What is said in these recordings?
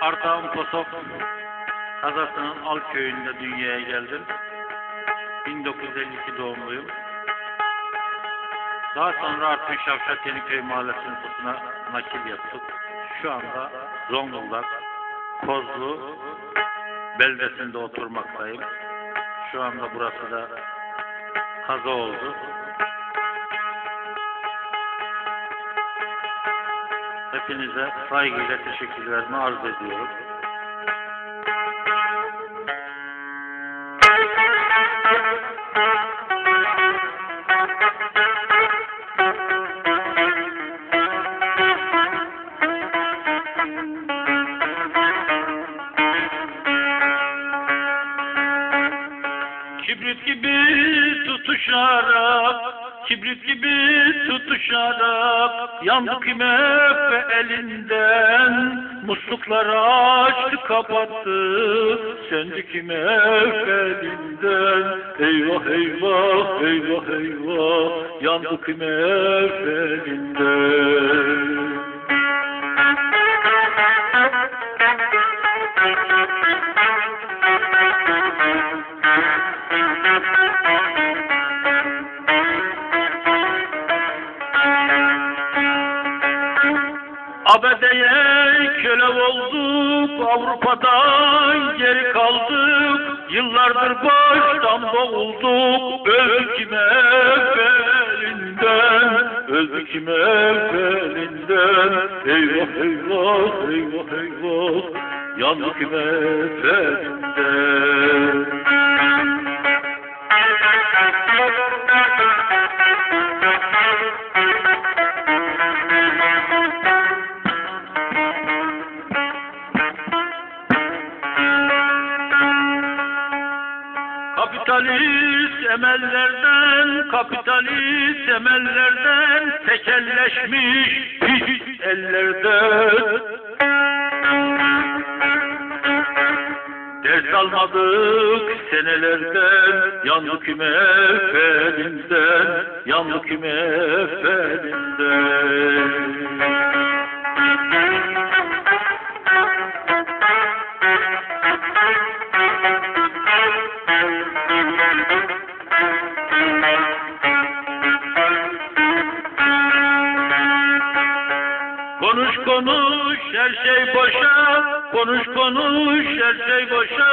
Ardahan Posok kazasının Al köyünde dünyaya geldim. 1952 doğumluyum. Daha sonra Artvin Şavşat Yeniköy Mahallesi nüfusuna nakil yaptık. Şu anda Zonguldak, Kozlu beldesinde oturmaktayım. Şu anda burası da kaza oldu. Hepinize saygıyla teşekkürlerimi arz ediyorum. Kibrit gibi tutuşarak, kibrit gibi tutuşarak yandık hep elinden. Muslukları açtı kapattı, söndük hep elinden. Eyvah eyvah, eyvah eyvah, yandık hep elinden. ABD'ye köle olduk, Avrupa'dan geri kaldık. Yıllardır baştan boğulduk, öldük kime elinden, öldük kime elinden. Eyvah eyvah, eyvah eyvah, yandık kime emellerden, kapitalist emellerden, tekelleşmiş pis ellerden. Ders almadık senelerden, yandık efendinden, yandık efendinden. Konuş konuş her şey boşa, konuş konuş her şey boşa.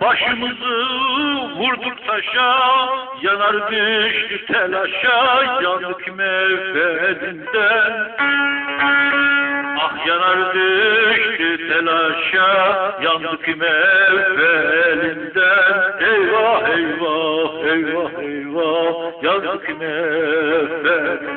Başımızı vurduk taşa, yanar düştü telaşa, yandık mevfedinden. Ah yanar düştü telaşa, yandık mevfedinden. Eyvah eyvah, eyvah eyvah, yandık mevfedinden.